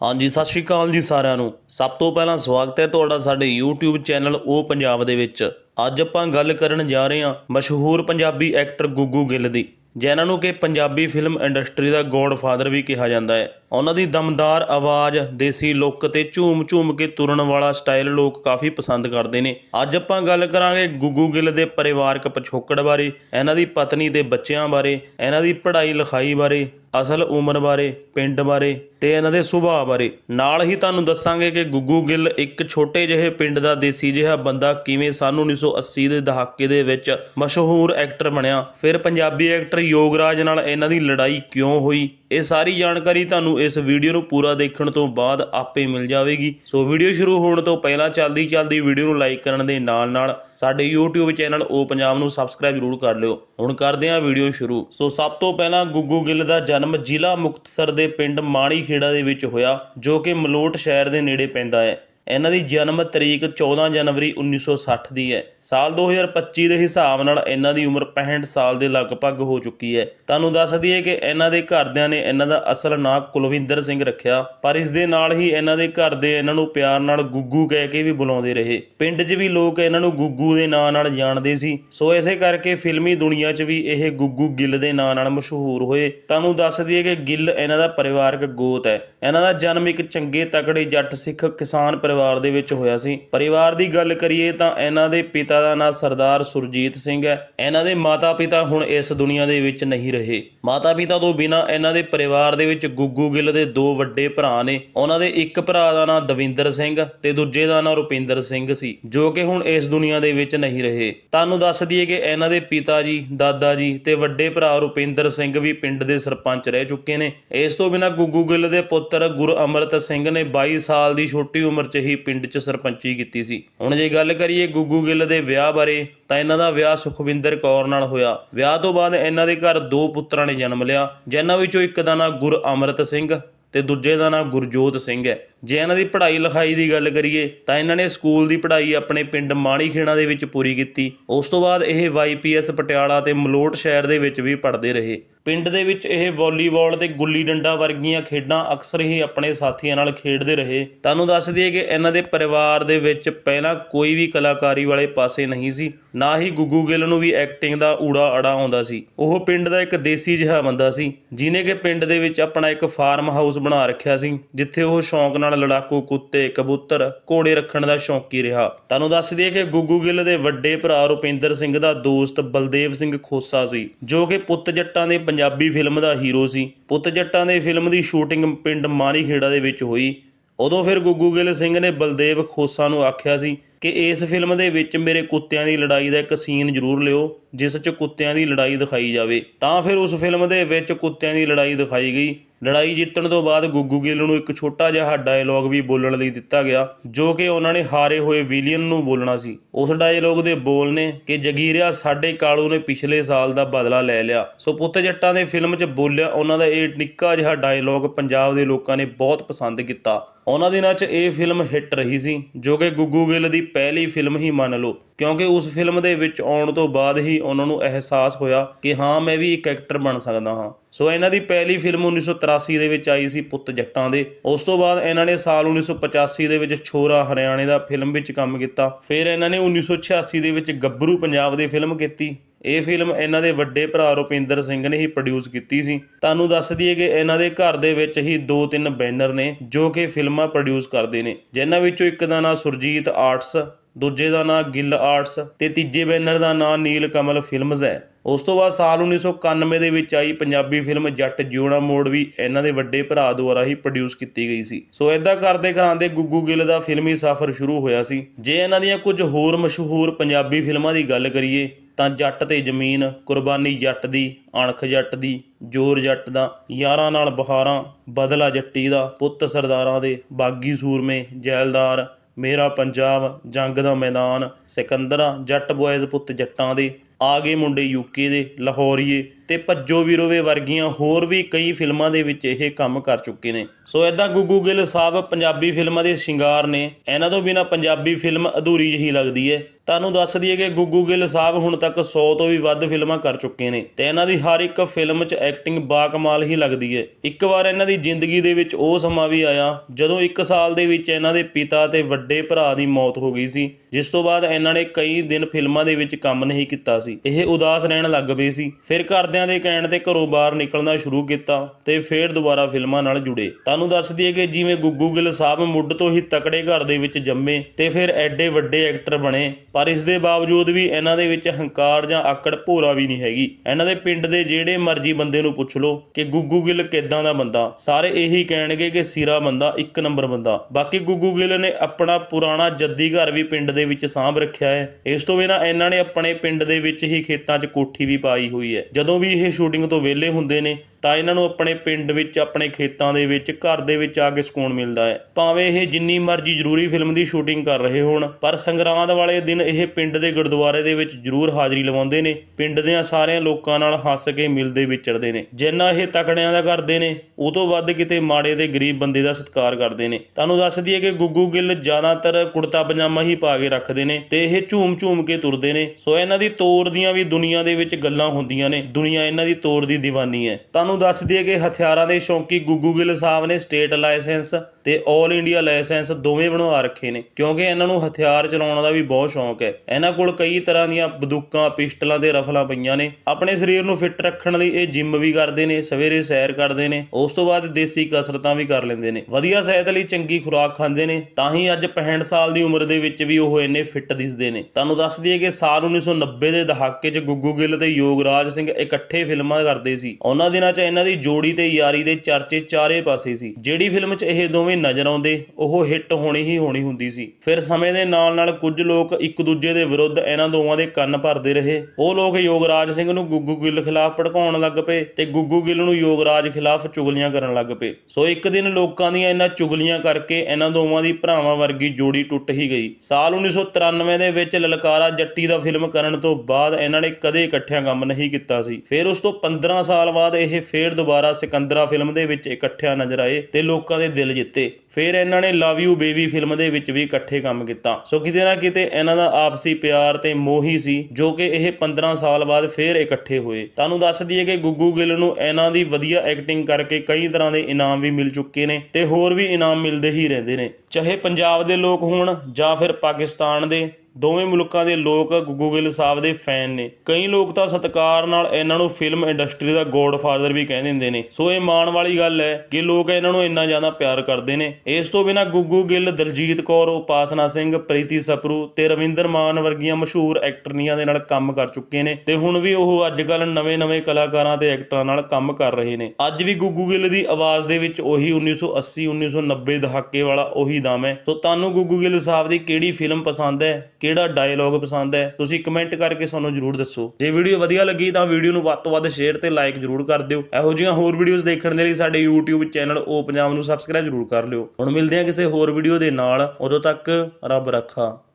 ਹਾਂਜੀ, ਸਤਿ ਸ਼੍ਰੀ ਅਕਾਲ ਜੀ ਸਾਰਿਆਂ ਨੂੰ। ਸਭ ਤੋਂ ਪਹਿਲਾਂ ਸਵਾਗਤ ਹੈ ਤੁਹਾਡਾ ਸਾਡੇ YouTube ਚੈਨਲ ਉਹ ਪੰਜਾਬ ਦੇ ਵਿੱਚ। ਅੱਜ ਆਪਾਂ ਗੱਲ ਕਰਨ ਜਾ ਰਹੇ ਹਾਂ ਮਸ਼ਹੂਰ ਪੰਜਾਬੀ ਐਕਟਰ ਗੁੱਗੂ ਗਿੱਲ ਦੀ, ਜਿਨ੍ਹਾਂ ਨੂੰ ਕਿ ਪੰਜਾਬੀ ਫਿਲਮ ਇੰਡਸਟਰੀ ਦਾ ਗੋਡਫਾਦਰ ਵੀ ਕਿਹਾ ਜਾਂਦਾ ਹੈ। ਉਹਨਾਂ ਦੀ ਦਮਦਾਰ ਆਵਾਜ਼, ਦੇਸੀ ਲੁੱਕ ਤੇ ਝੂਮ-ਝੂਮ ਕੇ ਤੁਰਨ ਵਾਲਾ ਸਟਾਈਲ ਲੋਕ ਕਾਫੀ ਪਸੰਦ ਕਰਦੇ ਨੇ। ਅੱਜ ਆਪਾਂ ਗੱਲ ਕਰਾਂਗੇ ਗੁੱਗੂ ਗਿੱਲ ਦੇ ਪਰਿਵਾਰਕ ਪਿਛੋਕੜ ਬਾਰੇ, ਇਹਨਾਂ ਦੀ ਪਤਨੀ ਤੇ ਬੱਚਿਆਂ ਬਾਰੇ, ਇਹਨਾਂ ਦੀ ਪੜ੍ਹਾਈ ਲਿਖਾਈ ਬਾਰੇ, ਅਸਲ ਉਮਰ ਬਾਰੇ, ਪਿੰਡ ਬਾਰੇ ਤੇ ਇਹਨਾਂ ਦੇ ਸੁਭਾਅ ਬਾਰੇ। ਨਾਲ ਹੀ ਤੁਹਾਨੂੰ ਦੱਸਾਂਗੇ ਕਿ ਗੁੱਗੂ ਗਿੱਲ ਇੱਕ ਛੋਟੇ ਜਿਹੇ ਪਿੰਡ ਦਾ ਦੇਸੀ ਜਿਹਾ ਬੰਦਾ ਕਿਵੇਂ ਸਨ 1980 ਦੇ ਦਹਾਕੇ ਦੇ ਵਿੱਚ ਮਸ਼ਹੂਰ ਐਕਟਰ ਬਣਿਆ। ਫਿਰ ਪੰਜਾਬੀ ਐਕਟਰ ਯੋਗਰਾਜ ਨਾਲ ਇਹਨਾਂ ਦੀ ਲੜਾਈ ਕਿਉਂ ਹੋਈ? ਇਹ ਸਾਰੀ ਜਾਣਕਾਰੀ ਤੁਹਾਨੂੰ ਇਸ ਵੀਡੀਓ ਨੂੰ ਪੂਰਾ ਦੇਖਣ ਤੋਂ ਬਾਅਦ ਆਪੇ ਮਿਲ ਜਾਵੇਗੀ। ਸੋ ਵੀਡੀਓ ਸ਼ੁਰੂ ਹੋਣ ਤੋਂ ਪਹਿਲਾਂ ਚੱਲਦੀ ਚੱਲਦੀ ਵੀਡੀਓ ਨੂੰ ਲਾਈਕ ਕਰਨ ਦੇ ਨਾਲ ਨਾਲ ਸਾਡੇ YouTube ਚੈਨਲ ਓ ਪੰਜਾਬ ਨੂੰ ਸਬਸਕ੍ਰਾਈਬ ਜ਼ਰੂਰ ਕਰ ਲਿਓ। ਹੁਣ ਕਰਦੇ ਹਾਂ ਵੀਡੀਓ ਸ਼ੁਰੂ। ਸੋ ਸਭ ਤੋਂ ਪਹਿਲਾਂ ਗੁੱਗੂ ਗਿੱਲ ਦਾ ਜਨਮ ਜ਼ਿਲ੍ਹਾ ਮੁਕਤਸਰ ਦੇ ਪਿੰਡ ਮਾਣੀ ਖੇੜਾ ਦੇ ਵਿੱਚ ਹੋਇਆ, ਜੋ ਕਿ ਮਲੋਟ ਸ਼ਹਿਰ ਦੇ ਨੇੜੇ ਪੈਂਦਾ ਹੈ। ਇਹਨਾਂ ਦੀ ਜਨਮ ਤਰੀਕ 14 ਜਨਵਰੀ 1960 ਦੀ ਹੈ। ਸਾਲ 2025 ਦੇ ਹਿਸਾਬ ਨਾਲ ਇਹਨਾਂ ਦੀ ਉਮਰ 65 ਸਾਲ ਦੇ ਲਗਭਗ ਹੋ ਚੁੱਕੀ ਹੈ। ਤੁਹਾਨੂੰ ਦੱਸ ਦਈਏ ਕਿ ਇਹਨਾਂ ਦੇ ਘਰਦਿਆਂ ਨੇ ਇਹਨਾਂ ਦਾ ਅਸਲ ਨਾਂ ਕੁਲਵਿੰਦਰ ਸਿੰਘ ਰੱਖਿਆ, ਪਰ ਇਸ ਦੇ ਨਾਲ ਹੀ ਇਹਨਾਂ ਦੇ ਘਰ ਦੇ ਇਹਨਾਂ ਨੂੰ ਪਿਆਰ ਨਾਲ ਗੁੱਗੂ ਕਹਿ ਕੇ ਵੀ ਬੁਲਾਉਂਦੇ ਰਹੇ। ਪਿੰਡ 'ਚ ਵੀ ਲੋਕ ਇਹਨਾਂ ਨੂੰ ਗੁੱਗੂ ਦੇ ਨਾਂ ਨਾਲ ਜਾਣਦੇ ਸੀ। ਸੋ ਇਸੇ ਕਰਕੇ ਫਿਲਮੀ ਦੁਨੀਆ 'ਚ ਵੀ ਇਹ ਗੁੱਗੂ ਗਿੱਲ ਦੇ ਨਾਂ ਨਾਲ ਮਸ਼ਹੂਰ ਹੋਏ। ਤੁਹਾਨੂੰ ਦੱਸ ਦਈਏ ਕਿ ਗਿੱਲ ਇਹਨਾਂ ਦਾ ਪਰਿਵਾਰਕ ਗੋਤ ਹੈ। ਇਹਨਾਂ ਦਾ ਜਨਮ ਇੱਕ ਚੰਗੇ ਤਕੜੇ ਜੱਟ ਸਿੱਖ ਕਿਸਾਨ ਪਰਿਵਾਰ ਪਰਿਵਾਰ ਦੇ ਵਿੱਚ ਹੋਇਆ ਸੀ। ਪਰਿਵਾਰ ਦੀ ਗੱਲ ਕਰੀਏ ਤਾਂ ਇਹਨਾਂ ਦੇ ਪਿਤਾ ਦਾ ਨਾਂ ਸਰਦਾਰ ਸੁਰਜੀਤ ਸਿੰਘ ਹੈ। ਇਹਨਾਂ ਦੇ ਮਾਤਾ-ਪਿਤਾ ਹੁਣ ਇਸ ਦੁਨੀਆ ਦੇ ਵਿੱਚ ਨਹੀਂ ਰਹੇ। ਮਾਤਾ-ਪਿਤਾ ਤੋਂ ਬਿਨਾਂ ਇਹਨਾਂ ਦੇ ਪਰਿਵਾਰ ਦੇ ਵਿੱਚ ਗੁੱਗੂ ਗਿੱਲ ਦੇ ਦੋ ਵੱਡੇ ਭਰਾ ਨੇ। ਉਹਨਾਂ ਦੇ ਇੱਕ ਭਰਾ ਦਾ ਨਾਂ ਦਵਿੰਦਰ ਸਿੰਘ ਤੇ ਦੂਜੇ ਦਾ ਨਾਂ ਰੁਪਿੰਦਰ ਸਿੰਘ ਸੀ, ਜੋ ਕਿ ਹੁਣ ਇਸ ਦੁਨੀਆ ਦੇ ਵਿੱਚ ਨਹੀਂ ਰਹੇ। ਤੁਹਾਨੂੰ ਦੱਸ ਦਈਏ ਕਿ ਇਹਨਾਂ ਦੇ ਪਿਤਾ ਜੀ, ਦਾਦਾ ਜੀ ਤੇ ਵੱਡੇ ਭਰਾ ਰੁਪਿੰਦਰ ਸਿੰਘ ਵੀ ਪਿੰਡ ਦੇ ਸਰਪੰਚ ਰਹਿ ਚੁੱਕੇ ਨੇ। ਇਸ ਤੋਂ ਬਿਨਾਂ ਗੁੱਗੂ ਗਿੱਲ ਦੇ ਪੁੱਤਰ ਗੁਰ ਅਮਰਤ ਸਿੰਘ ਨੇ 22 ਸਾਲ ਦੀ ਛੋਟੀ ਉਮਰ 'ਚ ਹੀ ਪਿੰਡ 'ਚ ਸਰਪੰਚੀ ਕੀਤੀ ਸੀ। ਹੁਣ ਜੇ ਗੱਲ ਕਰੀਏ ਗੁੱਗੂ ਗਿੱਲ ਦੇ ਵਿਆਹ ਬਾਰੇ, ਤਾਂ ਇਹਨਾਂ ਦਾ ਵਿਆਹ ਸੁਖਵਿੰਦਰ ਕੌਰ ਨਾਲ ਹੋਇਆ। ਵਿਆਹ ਤੋਂ ਬਾਅਦ ਇਹਨਾਂ ਦੇ ਘਰ ਦੋ ਪੁੱਤਰਾਂ ਨੇ ਜਨਮ ਲਿਆ, ਜਿਨ੍ਹਾਂ ਵਿੱਚੋਂ ਇੱਕ ਦਾ ਨਾਂ ਗੁਰ ਅਮਰਤ ਸਿੰਘ ਤੇ ਦੂਜੇ ਦਾ ਨਾਂ ਗੁਰਜੋਤ ਸਿੰਘ ਹੈ। ਜੇ ਇਹਨਾਂ ਦੀ ਪੜ੍ਹਾਈ ਲਿਖਾਈ ਦੀ ਗੱਲ ਕਰੀਏ, ਤਾਂ ਇਹਨਾਂ ਨੇ ਸਕੂਲ ਦੀ ਪੜ੍ਹਾਈ ਆਪਣੇ ਪਿੰਡ ਮਾਣੀਖੇੜਾ ਦੇ ਵਿੱਚ ਪੂਰੀ ਕੀਤੀ। ਉਸ ਤੋਂ ਬਾਅਦ ਇਹ ਵਾਈਪੀਐਸ ਪਟਿਆਲਾ ਤੇ ਮਲੋਟ ਸ਼ਹਿਰ ਦੇ ਵਿੱਚ ਵੀ ਪੜ੍ਹਦੇ ਰਹੇ। ਪਿੰਡ ਦੇ ਵਿੱਚ ਇਹ ਵਾਲੀਬਾਲ ਤੇ ਗੁੱਲੀ ਡੰਡਾ ਵਰਗੀਆਂ ਖੇਡਾਂ ਅਕਸਰ ਹੀ ਆਪਣੇ ਸਾਥੀਆਂ ਨਾਲ ਖੇਡਦੇ ਰਹੇ। ਤੁਹਾਨੂੰ ਦੱਸ ਦਈਏ ਕਿ ਇਹਨਾਂ ਦੇ ਪਰਿਵਾਰ ਦੇ ਵਿੱਚ ਪਹਿਲਾਂ ਕੋਈ ਵੀ ਕਲਾਕਾਰੀ ਵਾਲੇ ਪਾਸੇ ਨਹੀਂ ਸੀ। ਨਾ ਹੀ ਗੁੱਗੂ ਗਿੱਲ ਨੂੰ ਵੀ ਐਕਟਿੰਗ ਦਾ ਊੜਾ ਅੜਾ ਆਉਂਦਾ ਸੀ। ਉਹ ਪਿੰਡ ਦਾ ਇੱਕ ਦੇਸੀ ਜਿਹਾ ਬੰਦਾ ਸੀ ਜਿਨੇ ਕਿ ਪਿੰਡ ਦੇ ਵਿੱਚ ਆਪਣਾ ਇੱਕ ਫਾਰਮ ਹਾਊਸ ਬਣਾ ਰੱਖਿਆ ਸੀ, ਜਿੱਥੇ ਉਹ ਸ਼ੌਂਕ ਨਾਲ ਲੜਾਕੂ ਕੁੱਤੇ, ਕਬੂਤਰ, ਘੋੜੇ ਰੱਖਣ ਦਾ ਸ਼ੌਂਕੀ ਰਿਹਾ। ਤੁਹਾਨੂੰ ਦੱਸ ਦਈਏ ਕਿ ਗੁੱਗੂ ਗਿੱਲ ਦੇ ਵੱਡੇ ਭਰਾ ਰੁਪਿੰਦਰ ਸਿੰਘ ਦਾ ਦੋਸਤ ਬਲਦੇਵ ਸਿੰਘ ਖੋਸਾ ਸੀ, ਜੋ ਕਿ ਪੁੱਤ ਜੱਟਾਂ ਦੇ ਪੰਜਾਬੀ ਫਿਲਮ ਦਾ ਹੀਰੋ ਸੀ। ਪੁੱਤ ਜੱਟਾਂ ਦੇ ਫਿਲਮ ਦੀ ਸ਼ੂਟਿੰਗ ਪਿੰਡ ਮਾਨੀਖੇੜਾ ਦੇ ਵਿੱਚ ਹੋਈ। ਉਦੋਂ ਫਿਰ ਗੁੱਗੂ ਗਿੱਲ ਸਿੰਘ ਨੇ ਬਲਦੇਵ ਖੋਸਾ ਨੂੰ ਆਖਿਆ ਸੀ ਕਿ ਇਸ ਫਿਲਮ ਦੇ ਵਿੱਚ ਮੇਰੇ ਕੁੱਤਿਆਂ ਦੀ ਲੜਾਈ ਦਾ ਇੱਕ ਸੀਨ ਜ਼ਰੂਰ ਲਿਓ, ਜਿਸ 'ਚ ਕੁੱਤਿਆਂ ਦੀ ਲੜਾਈ ਦਿਖਾਈ ਜਾਵੇ। ਤਾਂ ਫਿਰ ਉਸ ਫਿਲਮ ਦੇ ਵਿੱਚ ਕੁੱਤਿਆਂ ਦੀ ਲੜਾਈ ਦਿਖਾਈ ਗਈ। ਲੜਾਈ ਜਿੱਤਣ ਤੋਂ ਬਾਅਦ ਗੁੱਗੂ ਗਿੱਲ ਨੂੰ ਇੱਕ ਛੋਟਾ ਜਿਹਾ ਡਾਇਲੌਗ ਵੀ ਬੋਲਣ ਲਈ ਦਿੱਤਾ ਗਿਆ, ਜੋ ਕਿ ਉਹਨਾਂ ਨੇ ਹਾਰੇ ਹੋਏ ਵਿਲੀਅਨ ਨੂੰ ਬੋਲਣਾ ਸੀ। ਉਸ ਡਾਇਲੌਗ ਦੇ ਬੋਲ ਨੇ ਕਿ ਜਗੀਰਿਆ ਸਾਡੇ ਕਾਲੂ ਨੇ ਪਿਛਲੇ ਸਾਲ ਦਾ ਬਦਲਾ ਲੈ ਲਿਆ। ਸੋ ਪੁੱਤ ਜੱਟਾਂ ਦੇ ਫਿਲਮ 'ਚ ਬੋਲਿਆ ਉਹਨਾਂ ਦਾ ਇਹ ਨਿੱਕਾ ਜਿਹਾ ਡਾਇਲੌਗ ਪੰਜਾਬ ਦੇ ਲੋਕਾਂ ਨੇ ਬਹੁਤ ਪਸੰਦ ਕੀਤਾ। ਉਹਨਾਂ ਦਿਨਾਂ 'ਚ ਇਹ ਫਿਲਮ ਹਿੱਟ ਰਹੀ ਸੀ, ਜੋ ਕਿ ਗੁੱਗੂ ਗਿੱਲ ਦੀ ਪਹਿਲੀ ਫਿਲਮ ਹੀ ਮੰਨ ਲਓ। ਕਿਉਂਕਿ ਉਸ ਫਿਲਮ ਦੇ ਵਿੱਚ ਆਉਣ ਤੋਂ ਬਾਅਦ ਹੀ ਉਹਨਾਂ ਨੂੰ ਅਹਿਸਾਸ ਹੋਇਆ ਕਿ ਹਾਂ, ਮੈਂ ਵੀ ਇੱਕ ਐਕਟਰ ਬਣ ਸਕਦਾ ਹਾਂ। ਸੋ ਇਹਨਾਂ ਦੀ ਪਹਿਲੀ ਫਿਲਮ 1983 ਦੇ ਵਿੱਚ ਆਈ ਸੀ ਪੁੱਤ ਜੱਟਾਂ ਦੇ। ਉਸ ਤੋਂ ਬਾਅਦ ਇਹਨਾਂ ਨੇ ਸਾਲ 1985 ਦੇ ਵਿੱਚ ਛੋਰਾ ਹਰਿਆਣੇ ਦਾ ਫਿਲਮ ਵਿੱਚ ਕੰਮ ਕੀਤਾ। ਫਿਰ ਇਹਨਾਂ ਨੇ 1986 ਦੇ ਵਿੱਚ ਗੱਭਰੂ ਪੰਜਾਬ ਦੀ ਫਿਲਮ ਕੀਤੀ। ਇਹ ਫਿਲਮ ਇਹਨਾਂ ਦੇ ਵੱਡੇ ਭਰਾ ਰੁਪਿੰਦਰ ਸਿੰਘ ਨੇ ਹੀ ਪ੍ਰੋਡਿਊਸ ਕੀਤੀ ਸੀ। ਤੁਹਾਨੂੰ ਦੱਸ ਦਈਏ ਕਿ ਇਹਨਾਂ ਦੇ ਘਰ ਦੇ ਵਿੱਚ ਹੀ ਦੋ ਤਿੰਨ ਬੈਨਰ ਨੇ, ਜੋ ਕਿ ਫਿਲਮਾਂ ਪ੍ਰੋਡਿਊਸ ਕਰਦੇ ਨੇ। ਜਿਨ੍ਹਾਂ ਵਿੱਚੋਂ ਇੱਕ ਦਾ ਨਾਮ ਸੁਰਜੀਤ ਆਰਟਸ ਦੂਜੇ ਦਾ ਨਾਮ ਗਿੱਲ ਆਰਟਸ ਤੇ ਤੀਜੇ ਬੈਨਰ ਦਾ ਨਾਮ ਨੀਲ ਕਮਲ ਫਿਲਮਜ਼ ਹੈ। ਉਸ ਤੋਂ ਬਾਅਦ ਸਾਲ 1991 ਦੇ ਵਿੱਚ ਆਈ ਪੰਜਾਬੀ ਫਿਲਮ ਜੱਟ ਜਿਉਣਾ ਮੋੜ ਵੀ ਇਹਨਾਂ ਦੇ ਵੱਡੇ ਭਰਾ ਦੁਆਰਾ ਹੀ ਪ੍ਰੋਡਿਊਸ ਕੀਤੀ ਗਈ ਸੀ। ਸੋ ਇਦਾਂ ਕਰਦੇ ਕਰਾਂਦੇ ਗੁੱਗੂ ਗਿੱਲ ਦਾ ਫਿਲਮੀ ਸਫ਼ਰ ਸ਼ੁਰੂ ਹੋਇਆ ਸੀ। ਜੇ ਇਹਨਾਂ ਦੀਆਂ ਕੁਝ ਹੋਰ ਮਸ਼ਹੂਰ ਪੰਜਾਬੀ ਫਿਲਮਾਂ ਦੀ ਗੱਲ ਕਰੀਏ ਤਾਂ ਜੱਟ ਤੇ ਜ਼ਮੀਨ, ਕੁਰਬਾਨੀ ਜੱਟ ਦੀ, ਅਣਖ ਜੱਟ ਦੀ, ਜੋਰ ਜੱਟ ਦਾ, ਯਾਰਾਂ ਨਾਲ ਬਹਾਰਾਂ, ਬਦਲਾ ਜੱਟੀ ਦਾ, ਪੁੱਤ ਸਰਦਾਰਾਂ ਦੇ, ਬਾਗੀ ਸੂਰਮੇ, ਜੈਲਦਾਰ, ਮੇਰਾ ਪੰਜਾਬ, ਜੰਗ ਦਾ ਮੈਦਾਨ, ਸਿਕੰਦਰਾ, ਜੱਟ ਬॉयਜ਼ ਪੁੱਤ ਜੱਟਾਂ ਦੇ, ਆ ਗਏ ਮੁੰਡੇ ਯੂਕੇ ਦੇ, ਲਾਹੌਰੀਏ ਤੇ ਭੱਜੋ ਵੀਰੋਵੇ ਵਰਗੀਆਂ ਹੋਰ ਵੀ ਕਈ ਫਿਲਮਾਂ ਦੇ ਵਿੱਚ ਇਹ ਕੰਮ ਕਰ ਚੁੱਕੇ ਨੇ। ਸੋ ਐਦਾਂ ਗੁੱਗੂ ਗਿੱਲ ਸਾਹਿਬ ਪੰਜਾਬੀ ਫਿਲਮਾਂ ਦੇ ਸ਼ਿੰਗਾਰ ਨੇ। ਇਹਨਾਂ ਤੋਂ ਬਿਨਾ ਪੰਜਾਬੀ ਫਿਲਮ ਅਧੂਰੀ ਜਿਹੀ ਲੱਗਦੀ ਹੈ। ਤੁਹਾਨੂੰ ਦੱਸ ਦਈਏ ਕਿ ਗੁੱਗੂ ਗਿੱਲ ਸਾਹਿਬ ਹੁਣ ਤੱਕ 100 ਤੋਂ ਵੀ ਵੱਧ ਫਿਲਮਾਂ ਕਰ ਚੁੱਕੇ ਨੇ ਤੇ ਇਹਨਾਂ ਦੀ ਹਰ ਇੱਕ ਫਿਲਮ 'ਚ ਐਕਟਿੰਗ ਬਾਕਮਾਲ ਹੀ ਲੱਗਦੀ ਹੈ ਇੱਕ ਵਾਰ ਇਹਨਾਂ ਦੀ ਜ਼ਿੰਦਗੀ ਦੇ ਵਿੱਚ ਉਹ ਸਮਾਂ ਵੀ ਆਇਆ ਜਦੋਂ 1 ਸਾਲ ਦੇ ਵਿੱਚ ਇਹਨਾਂ ਦੇ ਪਿਤਾ ਤੇ ਵੱਡੇ ਭਰਾ ਦੀ ਮੌਤ ਹੋ ਗਈ ਸੀ। ਜਿਸ ਤੋਂ ਬਾਅਦ ਇਹਨਾਂ ਨੇ ਕਈ ਦਿਨ ਫਿਲਮਾਂ ਦੇ ਵਿੱਚ ਕੰਮ ਨਹੀਂ ਕੀਤਾ ਸੀ। ਇਹ ਉਦਾਸ ਰਹਿਣ ਲੱਗ ਪਏ ਸੀ। ਫਿਰ ਘਰਦਿਆਂ ਦੇ ਕਹਿਣ ਤੇ ਘਰੋਂ ਬਾਹਰ ਨਿਕਲਣਾ ਸ਼ੁਰੂ ਕੀਤਾ ਤੇ ਫਿਰ ਦੁਬਾਰਾ ਫਿਲਮਾਂ ਨਾਲ ਜੁੜੇ। ਤੁਹਾਨੂੰ ਦੱਸ ਦਈਏ ਕਿ ਜਿਵੇਂ ਗੁੱਗੂ ਗਿੱਲ ਸਾਹਿਬ ਮੁੱਢ ਤੋਂ ਹੀ ਤਕੜੇ ਘਰ ਦੇ ਵਿੱਚ ਜੰਮੇ ਤੇ ਫਿਰ ਐਡੇ ਵੱਡੇ ਐਕਟਰ ਬਣੇ, ਪਰ ਇਸ ਦੇ ਬਾਵਜੂਦ ਵੀ ਇਹਨਾਂ ਦੇ ਵਿੱਚ ਹੰਕਾਰ ਜਾਂ ਆਕੜ ਭੋਰਾ ਵੀ ਨਹੀਂ ਹੈਗੀ। ਇਹਨਾਂ ਦੇ ਪਿੰਡ ਦੇ ਜਿਹੜੇ ਮਰਜ਼ੀ ਬੰਦੇ ਨੂੰ ਪੁੱਛ ਲਓ, ਕਿ ਗੁੱਗੂ ਗਿੱਲ ਕਿੱਦਾਂ ਦਾ ਬੰਦਾ? ਸਾਰੇ ਇਹੀ ਕਹਿਣਗੇ ਕਿ ਸਿਰਾ ਬੰਦਾ ਇੱਕ ਨੰਬਰ ਬੰਦਾ। ਬਾਕੀ ਗੁੱਗੂ ਗਿੱਲ ਨੇ ਆਪਣਾ ਪੁਰਾਣਾ ਜੱਦੀ ਘਰ ਵੀ ਪਿੰਡ ਦੇ ਵਿੱਚ ਸਾਂਭ ਰੱਖਿਆ ਹੈ। ਇਸ ਤੋਂ ਬਿਨਾਂ ਇਹਨਾਂ ਨੇ ਆਪਣੇ ਪਿੰਡ ਦੇ ਵਿੱਚ ਹੀ ਖੇਤਾਂ 'ਚ ਕੋਠੀ ਵੀ ਪਾਈ ਹੋਈ ਹੈ। ਜਦੋਂ ਵੀ ਇਹ ਸ਼ੂਟਿੰਗ ਤੋਂ ਵਿਹਲੇ ਹੁੰਦੇ ਨੇ ਤਾਂ ਇਹਨਾਂ ਨੂੰ ਆਪਣੇ ਪਿੰਡ ਵਿੱਚ, ਆਪਣੇ ਖੇਤਾਂ ਦੇ ਵਿੱਚ, ਘਰ ਦੇ ਵਿੱਚ ਆ ਕੇ ਸਕੂਨ ਮਿਲਦਾ ਹੈ। ਭਾਵੇਂ ਇਹ ਜਿੰਨੀ ਮਰਜ਼ੀ ਜ਼ਰੂਰੀ ਫਿਲਮ ਦੀ ਸ਼ੂਟਿੰਗ ਕਰ ਰਹੇ ਹੋਣ, ਪਰ ਸੰਗਰਾਂਦ ਵਾਲੇ ਦਿਨ ਇਹ ਪਿੰਡ ਦੇ ਗੁਰਦੁਆਰੇ ਦੇ ਵਿੱਚ ਜ਼ਰੂਰ ਹਾਜ਼ਰੀ ਲਵਾਉਂਦੇ ਨੇ। ਪਿੰਡ ਦੇ ਸਾਰਿਆਂ ਲੋਕਾਂ ਨਾਲ ਹੱਸ ਕੇ ਮਿਲਦੇ ਵਿਚਰਦੇ ਨੇ। ਜਿੰਨਾ ਇਹ ਤਕੜਿਆਂ ਦਾ ਕਰਦੇ ਨੇ, ਉਹ ਤੋਂ ਵੱਧ ਕਿਤੇ ਮਾੜੇ ਦੇ ਗਰੀਬ ਬੰਦੇ ਦਾ ਸਤਿਕਾਰ ਕਰਦੇ ਨੇ। ਤੁਹਾਨੂੰ ਦੱਸ ਦਈਏ ਕਿ ਗੁੱਗੂ ਗਿੱਲ ਜ਼ਿਆਦਾਤਰ ਕੁੜਤਾ ਪਜਾਮਾ ਹੀ ਪਾ ਕੇ ਰੱਖਦੇ ਨੇ ਤੇ ਇਹ ਝੂਮ ਝੂਮ ਕੇ ਤੁਰਦੇ ਨੇ। ਸੋ ਇਹਨਾਂ ਦੀ ਤੋਰ ਦੀਆਂ ਵੀ ਦੁਨੀਆ ਦੇ ਵਿੱਚ ਗੱਲਾਂ ਹੁੰਦੀਆਂ ਨੇ। ਦੁਨੀਆ ਇਹਨਾਂ ਦੀ ਤੋਰ ਦੀ دیਵਾਨੀ ਹੈ। ਤੁਹਾਨੂੰ ਦੱਸ ਦਈਏ ਕਿ ਹਥਿਆਰਾਂ ਦੇ ਸ਼ੌਂਕੀ ਗੁੱਗੂ ਗਿੱਲ ਸਾਹਿਬ ਨੇ ਸਟੇਟ ਲਾਇਸੈਂਸ ਤੇ 올 ਇੰਡੀਆ ਲਾਇਸੈਂਸ ਦੋਵੇਂ ਬਣਵਾ ਰੱਖੇ ਨੇ, ਕਿਉਂਕਿ ਇਹਨਾਂ ਨੂੰ ਹਥਿਆਰ ਚਲਾਉਣ ਦਾ ਵੀ ਬਹੁਤ ਸ਼ੌਂਕ ਹੈ। ਇਹਨਾਂ ਕੋਲ ਕਈ ਤਰ੍ਹਾਂ ਦੀਆਂ ਬੰਦੂਕਾਂ, ਪਿਸਟਲਾਂ ਤੇ ਰਫਲਾਂ ਪਈਆਂ ਨੇ। ਆਪਣੇ ਸਰੀਰ ਨੂੰ ਫਿੱਟ ਰੱਖਣ ਲਈ ਇਹ ਜਿਮ ਵੀ ਕਰਦੇ ਨੇ, ਸਵੇਰੇ ਸੈਰ ਕਰਦੇ ਨੇ, ਉਸ ਤੋਂ ਬਾਅਦ ਦੇਸੀ ਕਸਰਤਾਂ ਵੀ ਕਰ ਲੈਂਦੇ ਨੇ। ਵਧੀਆ ਸਿਹਤ ਲਈ ਚੰਗੀ ਖੁਰਾਕ ਖਾਂਦੇ ਨੇ, ਤਾਂ ਹੀ ਅੱਜ 65 ਸਾਲ ਦੀ ਉਮਰ ਦੇ ਵਿੱਚ ਵੀ ਉਹ ਇੰਨੇ ਫਿੱਟ ਦਿਸਦੇ ਨੇ। ਤੁਹਾਨੂੰ ਦੱਸ ਦਈਏ ਕਿ ਸਾਲ 1990 ਦੇ ਦਹਾਕੇ 'ਚ ਗੁੱਗੂ ਗਿੱਲ ਤੇ ਯੋਗਰਾਜ ਸਿੰਘ ਇਕੱਠੇ ਫਿਲਮਾਂ ਕਰਦੇ ਸੀ। ਉਹਨਾਂ ਦਿਨਾਂ 'ਚ ਇਹਨਾਂ ਦੀ ਜੋੜੀ ਤੇ ਯਾਰੀ ਦੇ ਚਰਚੇ ਚਾਰੇ ਪਾਸੇ ਸੀ। ਜਿਹੜੀ ਫਿਲਮ 'ਚ ਇਹ ਦੋਵੇਂ ਨਜ਼ਰ ਆਉਂਦੇ, ਉਹ ਹਿੱਟ ਹੋਣੀ ਹੀ ਹੋਣੀ ਹੁੰਦੀ ਸੀ। ਫਿਰ ਸਮੇਂ ਦੇ ਨਾਲ ਨਾਲ ਕੁਝ ਲੋਕ ਇੱਕ ਦੂਜੇ ਦੇ ਵਿਰੁੱਧ ਇਹਨਾਂ ਦੋਵਾਂ ਦੇ ਕੰਨ ਭਰਦੇ ਰਹੇ। ਉਹ ਲੋਕ ਯੋਗਰਾਜ ਸਿੰਘ ਨੂੰ ਗੁੱਗੂ ਗਿੱਲ ਖਿਲਾਫ ਭੜਕਾਉਣ ਲੱਗ ਪਏ ਤੇ ਗੁੱਗੂ ਗਿੱਲ ਨੂੰ ਯੋਗਰਾਜ ਖਿਲਾਫ ਚੁਗਲੀਆਂ ਕਰਨ ਲੱਗ ਪਏ। ਸੋ ਇੱਕ ਦਿਨ ਲੋਕਾਂ ਦੀਆਂ ਇਹਨਾਂ ਚੁਗਲੀਆਂ ਕਰਕੇ ਇਹਨਾਂ ਦੋਵਾਂ ਦੀ ਭਰਾਵਾਂ ਵਰਗੀ ਜੋੜੀ ਟੁੱਟ ਹੀ ਗਈ। ਸਾਲ 1993 ਦੇ ਵਿੱਚ ਲਲਕਾਰਾ ਜੱਟੀ ਦਾ ਫਿਲਮ ਕਰਨ ਤੋਂ ਬਾਅਦ ਇਹਨਾਂ ਨੇ ਕਦੇ ਇਕੱਠਿਆਂ ਕੰਮ ਨਹੀਂ ਕੀਤਾ ਸੀ। ਫਿਰ ਉਸ ਤੋਂ 15 ਸਾਲ ਬਾਅਦ ਇਹ ਫੇਰ ਦੁਬਾਰਾ ਸਿਕੰਦਰਾ ਫਿਲਮ ਦੇ ਵਿੱਚ ਇਕੱਠਿਆਂ ਨਜ਼ਰ ਆਏ ਤੇ ਲੋਕਾਂ ਦੇ ਦਿਲ ਜਿੱਤੇ। ਫਿਰ ਇਹਨਾਂ ਨੇ ਲਵ ਯੂ ਬੇਬੀ ਫਿਲਮ ਦੇ ਵਿੱਚ ਵੀ ਇਕੱਠੇ ਕੰਮ ਕੀਤਾ। ਸੋ ਕਿਤੇ ਨਾ ਕਿਤੇ ਇਹਨਾਂ ਦਾ ਆਪਸੀ ਪਿਆਰ ਤੇ ਮੋਹ ਹੀ ਸੀ, ਜੋ ਕਿ ਇਹ 15 ਸਾਲ ਬਾਅਦ ਫਿਰ ਇਕੱਠੇ ਹੋਏ। ਤੁਹਾਨੂੰ ਦੱਸ ਦਈਏ ਕਿ ਗੁੱਗੂ ਗਿੱਲ ਨੂੰ ਇਹਨਾਂ ਦੀ ਵਧੀਆ ਐਕਟਿੰਗ ਕਰਕੇ ਕਈ ਤਰ੍ਹਾਂ ਦੇ ਇਨਾਮ ਵੀ ਮਿਲ ਚੁੱਕੇ ਨੇ ਤੇ ਹੋਰ ਵੀ ਇਨਾਮ ਮਿਲਦੇ ਹੀ ਰਹਿੰਦੇ ਨੇ। ਚਾਹੇ ਪੰਜਾਬ ਦੇ ਲੋਕ ਹੋਣ ਜਾਂ ਫਿਰ ਪਾਕਿਸਤਾਨ ਦੇ, ਦੋਵੇਂ ਮੁਲਕਾਂ ਦੇ ਲੋਕ ਗੁੱਗੂ ਗਿੱਲ ਸਾਹਿਬ ਦੇ ਫੈਨ ਨੇ। ਕਈ ਲੋਕ ਤਾਂ ਸਤਿਕਾਰ ਨਾਲ ਇਹਨਾਂ ਨੂੰ ਫਿਲਮ ਇੰਡਸਟਰੀ ਦਾ ਗੋਡਫਾਦਰ ਵੀ ਕਹਿ ਦਿੰਦੇ ਨੇ। ਸੋ ਇਹ ਮਾਣ ਵਾਲੀ ਗੱਲ ਹੈ ਕਿ ਲੋਕ ਇਹਨਾਂ ਨੂੰ ਇੰਨਾ ਜ਼ਿਆਦਾ ਪਿਆਰ ਕਰਦੇ ਨੇ। ਇਸ ਤੋਂ ਬਿਨਾ ਗੁੱਗੂ ਗਿੱਲ, ਦਲਜੀਤ ਕੌਰ, ਉਪਾਸਨਾ ਸਿੰਘ, ਪ੍ਰੀਤੀ ਸਪਰੂ ਤੇ ਰਵਿੰਦਰ ਮਾਨ ਵਰਗੀਆਂ ਮਸ਼ਹੂਰ ਐਕਟਰਨੀਆਂ ਦੇ ਨਾਲ ਕੰਮ ਕਰ ਚੁੱਕੇ ਨੇ ਤੇ ਹੁਣ ਵੀ ਉਹ ਅੱਜ ਕੱਲ ਨਵੇਂ-ਨਵੇਂ ਕਲਾਕਾਰਾਂ ਤੇ ਐਕਟਰਾਂ ਨਾਲ ਕੰਮ ਕਰ ਰਹੇ ਨੇ। ਅੱਜ ਵੀ ਗੁੱਗੂ ਗਿੱਲ ਦੀ ਆਵਾਜ਼ ਦੇ ਵਿੱਚ ਉਹੀ 1980 1990 ਦਹਾਕੇ ਵਾਲਾ ਉਹੀ ਦਮ ਹੈ। ਸੋ ਤੁਹਾਨੂੰ ਗੁੱਗੂ ਗਿੱਲ ਸਾਹਿਬ ਦੀ ਕਿਹੜੀ ਫਿਲਮ ਪਸੰਦ ਹੈ? ਕਿਹੜਾ ਡਾਇਲੌਗ ਪਸੰਦ ਹੈ? ਤੁਸੀਂ ਕਮੈਂਟ ਕਰਕੇ ਸਾਨੂੰ ਜਰੂਰ ਦੱਸੋ। ਜੇ ਵੀਡੀਓ ਵਧੀਆ ਲੱਗੀ ਤਾਂ ਵੀਡੀਓ ਨੂੰ ਵੱਧ ਤੋਂ ਵੱਧ ਸ਼ੇਅਰ ਤੇ ਲਾਈਕ ਜਰੂਰ ਕਰ ਦਿਓ। ਇਹੋ ਜਿਹੀਆਂ ਹੋਰ ਵੀਡੀਓਜ਼ ਦੇਖਣ ਦੇ ਲਈ ਸਾਡੇ YouTube ਚੈਨਲ ਓ ਪੰਜਾਬ ਨੂੰ ਸਬਸਕ੍ਰਾਈਬ ਜਰੂਰ ਕਰ ਲਿਓ। ਹੁਣ ਮਿਲਦੇ ਹਾਂ ਕਿਸੇ ਹੋਰ ਵੀਡੀਓ ਦੇ ਨਾਲ। ਉਦੋਂ ਤੱਕ ਰੱਬ ਰੱਖਾ।